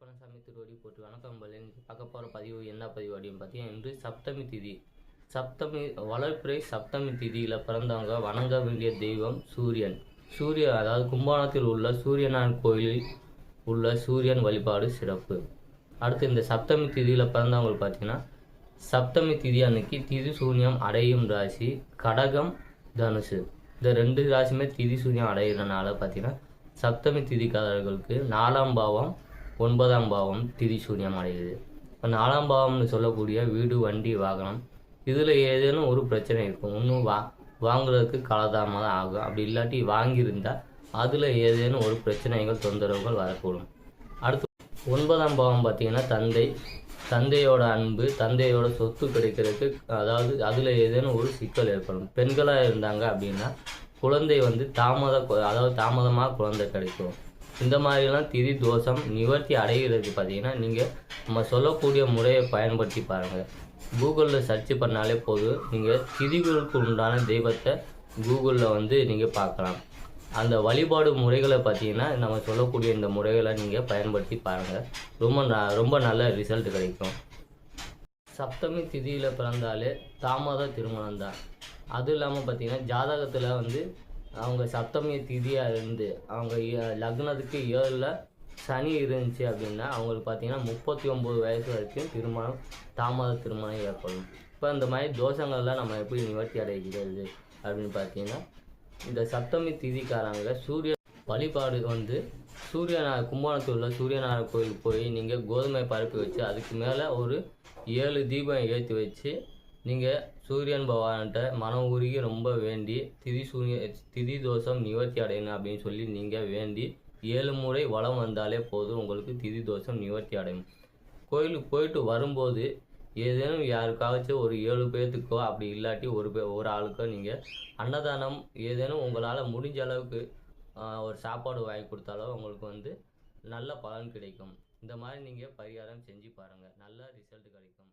கற்பனசாமி திருவடி போட்டு வணக்கம் பலன் பார்க்க போகிற பதிவு என்ன பதிவு அப்படின்னு பார்த்தீங்கன்னா இன்று சப்தமி திதி. சப்தமி வளர்ப்புரை சப்தமி திதியில் பிறந்தவங்க வணங்க வேண்டிய தெய்வம் சூரியன். சூரியன் அதாவது கும்பகோணத்தில் உள்ள சூரியனார் கோயிலில் உள்ள சூரியன் வழிபாடு சிறப்பு. அடுத்து இந்த சப்தமி திதியில் பிறந்தவங்களுக்கு பார்த்தீங்கன்னா சப்தமி திதி அன்னைக்கு திதி சூன்யம் அடையும் ராசி கடகம் தனுசு. இந்த ரெண்டு ராசியுமே திதி சூன்யம் அடையிறனால பார்த்தீங்கன்னா சப்தமி திதிக்காரர்களுக்கு நாலாம் பாவம் ஒன்பதாம் பாவம் திதி சூன்யம் அடையுது. இப்போ நாலாம் பாவம்னு சொல்லக்கூடிய வீடு வண்டி வாகனம் இதில் ஏதேனும் ஒரு பிரச்சனை இருக்கும். இன்னும் வா வாங்குறதுக்கு காலதாமதம் ஆகும். அப்படி இல்லாட்டி வாங்கியிருந்தால் அதில் ஏதேனும் ஒரு பிரச்சனைகள் தொந்தரவுகள் வரக்கூடும். அடுத்து ஒன்பதாம் பாவம் பார்த்தீங்கன்னா தந்தை தந்தையோட அன்பு தந்தையோட சொத்து கிடைக்கிறதுக்கு அதாவது அதில் ஏதேனும் ஒரு சிக்கல் ஏற்படும். பெண்களாக இருந்தாங்க அப்படின்னா குழந்தை வந்து தாமத அதாவது தாமதமாக குழந்தை கிடைக்கும். இந்த மாதிரிலாம் திதி தோஷம் நிவர்த்தி அடைகிறதுக்கு பார்த்தீங்கன்னா நீங்கள் நம்ம சொல்லக்கூடிய முறையை பயன்படுத்தி பாருங்கள் கூகுளில் சர்ச் பண்ணாலே போதும். நீங்கள் திதிகளுக்கு உண்டான தெய்வத்தை கூகுளில் வந்து நீங்கள் பார்க்கலாம். அந்த வழிபாடு முறைகளை பார்த்தீங்கன்னா நம்ம சொல்லக்கூடிய இந்த முறைகளை நீங்கள் பயன்படுத்தி பாருங்கள் ரொம்ப ந- ரொம்ப நல்ல ரிசல்ட் கிடைக்கும். சப்தமி திதியில் பிறந்தாலே தாமத திருமணம் தான் அதுவும் இல்லாமல் பார்த்தீங்கன்னா ஜாதகத்தில் வந்து அவங்க சப்தமி திதியாக இருந்து அவங்க லக்னத்துக்கு ஏழில் சனி இருந்துச்சு அப்படின்னா அவங்களுக்கு பார்த்தீங்கன்னா முப்பத்தி ஒம்பது வயசு வரைக்கும் திருமணம் தாமத திருமணம் ஏற்படும். இப்போ இந்த மாதிரி தோஷங்கள்லாம் நம்ம எப்படி நிவர்த்தி அடைகிறது அப்படின்னு பார்த்தீங்கன்னா இந்த சப்தமி திதிக்காரங்க சூரிய வழிபாடு வந்து சூரியனார் கும்பகோணத்தில் உள்ள சூரியனார் கோயிலுக்கு போய் நீங்கள் கோதுமை பரப்பி வச்சு அதுக்கு மேலே ஒரு ஏழு தீபம் ஏற்றி வச்சு நீங்கள் சூரியன் பகவான்கிட்ட மனம் உருகி ரொம்ப வேண்டி திதி சூரிய திதி தோஷம் நிவர்த்தி அடையணும் அப்படின்னு சொல்லி நீங்கள் வேண்டி ஏழு முறை வளம் வந்தாலே போதும் உங்களுக்கு திதி தோஷம் நிவர்த்தி அடையும். கோயிலுக்கு போயிட்டு வரும்போது ஏதேனும் யாருக்காச்சும் ஒரு ஏழு பேர்த்துக்கோ அப்படி இல்லாட்டி ஒரு பே ஒரு ஆளுக்கோ நீங்கள் அன்னதானம் ஏதேனும் உங்களால் முடிஞ்ச அளவுக்கு ஒரு சாப்பாடு வாங்கி கொடுத்தாலோ உங்களுக்கு வந்து நல்ல பலன் கிடைக்கும். இந்த மாதிரி நீங்கள் பரிகாரம் செஞ்சு பாருங்கள் நல்ல ரிசல்ட் கிடைக்கும்.